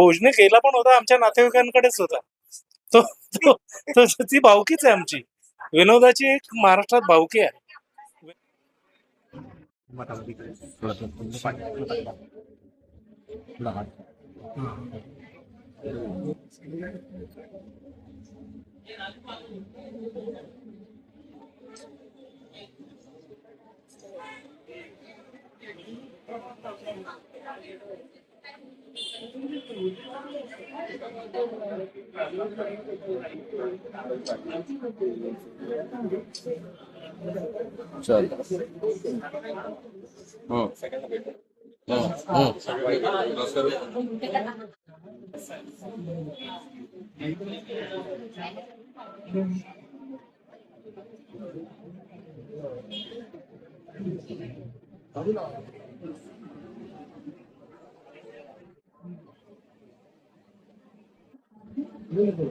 भोजने गेला पण होता आमच्या नातेवाईकांकडेच होता. तो तो तो- ती भावकीच आहे आमची. विनोदाची एक महाराष्ट्रात भावकी आहे. चल Thank you. हम्म.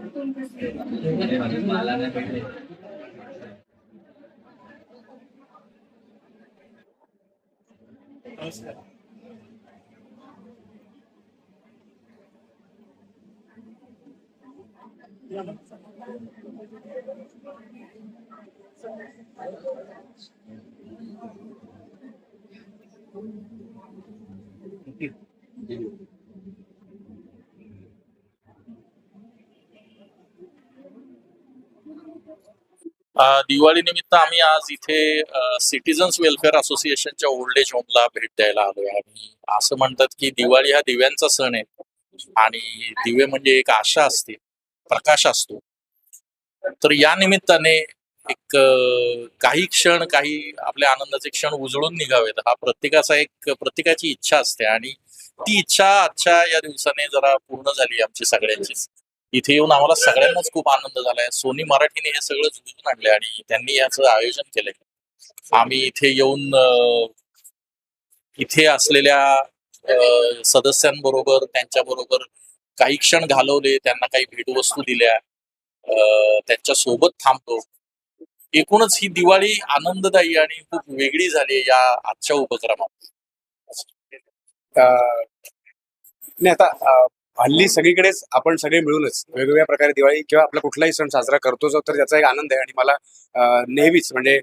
अ, दिवाळी निमित्त आम्ही आज इथे सिटीजन्स वेलफेअर असोसिएशनच्या ओल्ड एज होमला भेट द्यायला आलोय. आणि असं म्हणतात की दिवाळी हा दिव्यांचा सण आहे. आणि दिवे म्हणजे एक आशा असते प्रकाश असतो. तर या निमित्ताने एक काही क्षण काही आपल्या आनंदाचे क्षण उजळून निघावेत. हा प्रत्येकाचा एक प्रत्येकाची इच्छा असते. आणि ती इच्छा आजच्या या दिवसाने जरा पूर्ण झाली आमची सगळ्यांचीच. इथे येऊन आम्हाला सगळ्यांनाच खूप आनंद झालाय. सोनी मराठीने हे सगळं जुळून आणलंय आणि त्यांनी याचं आयोजन केलंय. आम्ही इथे येऊन इथे असलेल्या सदस्यांबरोबर त्यांच्याबरोबर काही क्षण घालवले त्यांना काही भेटवस्तू दिल्या त्यांच्यासोबत थांबतो एकूणच ही दिवाळी आनंददायी आणि खूप वेगळी झाली या आजच्या उपक्रमात. नाही आता हल्ली सगळीकडेच आपण सगळे मिळूनच वेगवेगळ्या प्रकारे दिवाळी किंवा आपला कुठलाही सण साजरा करतो तर त्याचा एक आनंद आहे. आणि मला नेहमीच म्हणजे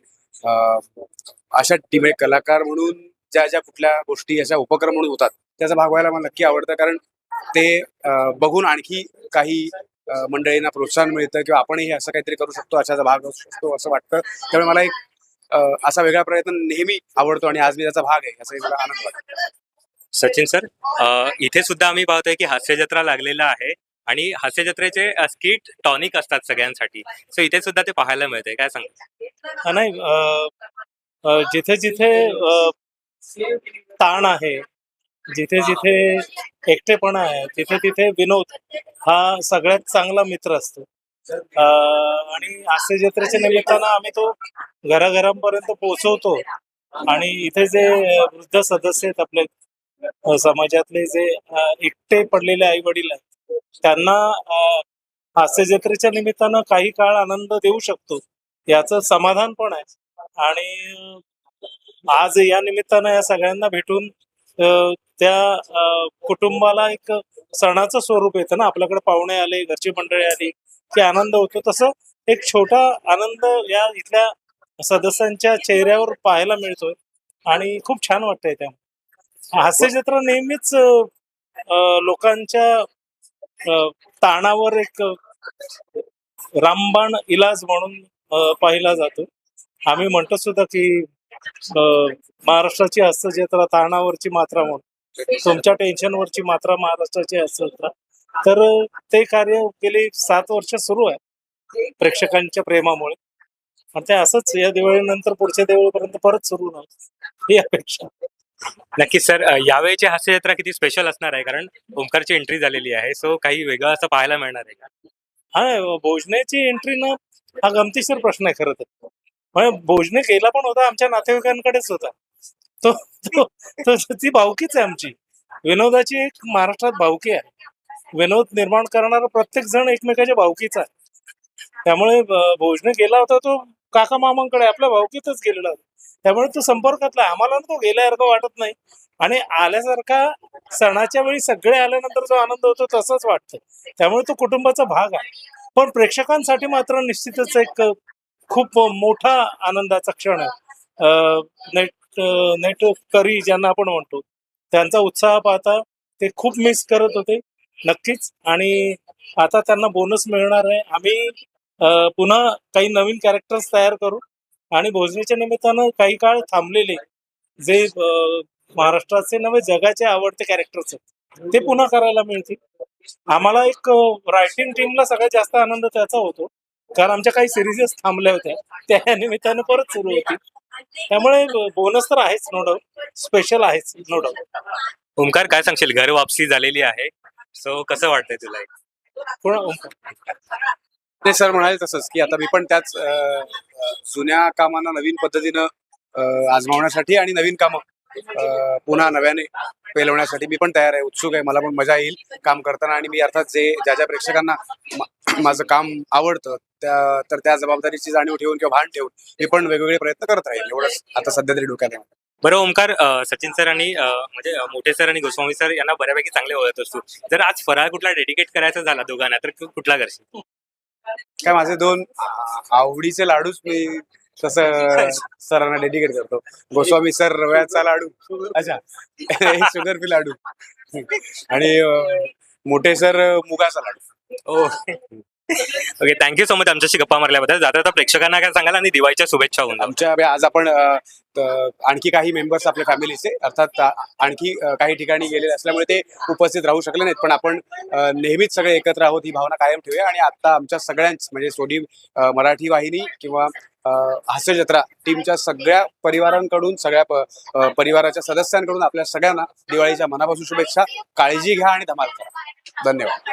अशा टीम कलाकार म्हणून ज्या ज्या कुठल्या गोष्टी अशा उपक्रम म्हणून होतात त्याचा भाग व्हायला मला नक्की आवडतं. कारण ते बघून आणखी काही मंडळींना प्रोत्साहन मिळतं किंवा आपणही असं काहीतरी करू शकतो अशाचा भाग असू शकतो असं वाटतं. त्यामुळे मला एक असा वेगळा प्रयत्न नेहमी आवडतो आणि आज मी त्याचा भाग आहे याचाही मला आनंद वाटतो. सचिन सर इथे सुद्धा आम्ही पाहतोय की हास्य जत्रा लागलेला आहे आणि हास्य जत्रेचे स्किट टॉनिक असतात सगळ्यांसाठी. सो इथे सुद्धा ते पाहायला मिळते काय सांग? नाही जिथे जिथे ताण आहे जिथे जिथे एकटेपणा आहे तिथे तिथे विनोद हा सगळ्यात चांगला मित्र असतो. आणि हास्य जत्रेच्या निमित्तानं आम्ही तो घराघरांपर्यंत पोहोचवतो. आणि इथे जे वृद्ध सदस्य आहेत आपले समाजातले जे एकटे पडलेले आई वडील आहेत त्यांना हास्य जत्रेच्या निमित्तानं काही काळ आनंद देऊ शकतो याच समाधान पण आहे. आणि आज या निमित्तानं या सगळ्यांना भेटून त्या कुटुंबाला एक सणाचं स्वरूप येतं ना आपल्याकडे पाहुणे आले घरची मंडळी आली की आनंद होतो. तसं एक छोटा आनंद या इथल्या सदस्यांच्या चेहऱ्यावर पाहायला मिळतोय आणि खूप छान वाटतंय त्या हास्य जत्रा नेहमीच लोकांच्या ताणावर एक रामबाण इलाज म्हणून पाहिला जातो. आम्ही म्हणतो सुद्धा की महाराष्ट्राची महाराष्ट्राची हस्तजत्रा ताणावरची मात्रा म्हणून तुमच्या टेन्शनवरची मात्रा महाराष्ट्राची हस्तजत्रा तर ते कार्य गेली सात वर्ष सुरू आहे प्रेक्षकांच्या प्रेमामुळे. आणि ते असंच या दिवाळीनंतर पुढच्या दिवाळीपर्यंत परत सुरू राहतं ही अपेक्षा. नक्कीच सर. यावेळेची यावेळीची हास्यजत्रा किती स्पेशल असणार आहे? कारण ओंकारची एंट्री झालेली आहे सो काही वेगळं असं पाहायला मिळणार आहे का? हा भोजनाची एंट्री ना हा गमतीशीर प्रश्न आहे खरं तर. म्हणजे भोजने केला पण होता आमच्या नातेवाईकांकडेच होता. तो तो तो- ती भावकीच आहे आमची. विनोदाची एक महाराष्ट्रात भावकी आहे. विनोद निर्माण करणारा प्रत्येक जण एकमेकाच्या भावकीचा आहे. त्यामुळे भोजने गेला होता तो काका मामांकडे आपल्या भावकीतच गेलेला होता. त्यामुळे तो संपर्कातला आम्हाला ना तो गेल्यासारखं वाटत नाही. आणि आल्यासारखा सणाच्या वेळी सगळे आल्यानंतर जो आनंद होतो तसाच वाटतं. त्यामुळे तो कुटुंबाचा भाग आहे. पण प्रेक्षकांसाठी मात्र निश्चितच एक खूप मोठा आनंदाचा क्षण आहे. नेट नेट करी ज्यांना आपण म्हणतो त्यांचा उत्साह पाहता ते खूप मिस करत होते नक्कीच. आणि आता त्यांना बोनस मिळणार आहे. आम्ही पुन्हा काही नवीन कॅरेक्टर्स तयार करू. आणि भोजनीच्या निमित्तानं काही काळ थांबलेले जे महाराष्ट्राचे नव्हे जगाचे आवडते कॅरेक्टर्स आहेत. ते पुन्हा करायला मिळतील. आम्हाला एक रायटिंग टीमला सगळ्यात जास्त आनंद त्याचा होतो. कारण आमच्या काही सिरीजेस थांबल्या होत्या. त्या निमित्तानं परत सुरू होतील. त्यामुळे बोनस तर आहेच नो डाऊट स्पेशल आहेच नो डाऊट ओमकार काय सांगशील? घर वापसी झालेली आहे. सो कसं वाटतंय तुला? ते सर म्हणाले तसंच की आता मी पण त्याच जुन्या कामांना नवीन पद्धतीनं आजमावण्यासाठी आणि नवीन कामं पुन्हा नव्याने पेलवण्यासाठी मी पण तयार आहे उत्सुक आहे मला पण मजा येईल काम करताना आणि मी अर्थात जे ज्या ज्या प्रेक्षकांना माझं काम आवडतं त्या तर त्या जबाबदारीची जाणीव ठेवून किंवा भान ठेवून मी पण वेगवेगळे प्रयत्न करत राहील एवढंच आता सध्या तरी डोक्यात आहे. बरं ओमकार सचिन सर आणि म्हणजे मोठे सर आणि गोस्वामी सर यांना बऱ्यापैकी चांगले ओळखत असतो जर आज फराळ कुठला डेडिकेट करायचा झाला दोघांना तर कुठला करशील? काय माझे दोन आवडीचे लाडूच मी तसं सरांना डेडिकेट करतो. गोस्वामी सर रव्याचा लाडू. अच्छा. शुगर फ्री लाडू. आणि मोठे सर मुगाचा लाडू. ओ okay thank you so much आमच्याशी गप्पा मारल्याबद्दल. जाता आता प्रेक्षकांना काय सांगाल आणि दिवाळीच्या शुभेच्छा होऊन आमच्या आज आपण त- आणखी काही मेंबर्स आपल्या फॅमिलीचे अर्थात आणखी काही ठिकाणी गेलेले असल्यामुळे ते उपस्थित राहू शकले नाहीत. पण आपण नेहमीच सगळे एकत्र आहोत ही भावना कायम ठेवूया. आणि आता आमच्या सगळ्यांच म्हणजे सोडी मराठी वाहिनी किंवा अं, हास्य जत्रा टीमच्या सगळ्या परिवारांकडून सगळ्या प- परिवाराच्या सदस्यांकडून आपल्या सगळ्यांना दिवाळीच्या मनापासून शुभेच्छा. काळजी घ्या आणि धमाल करा. धन्यवाद.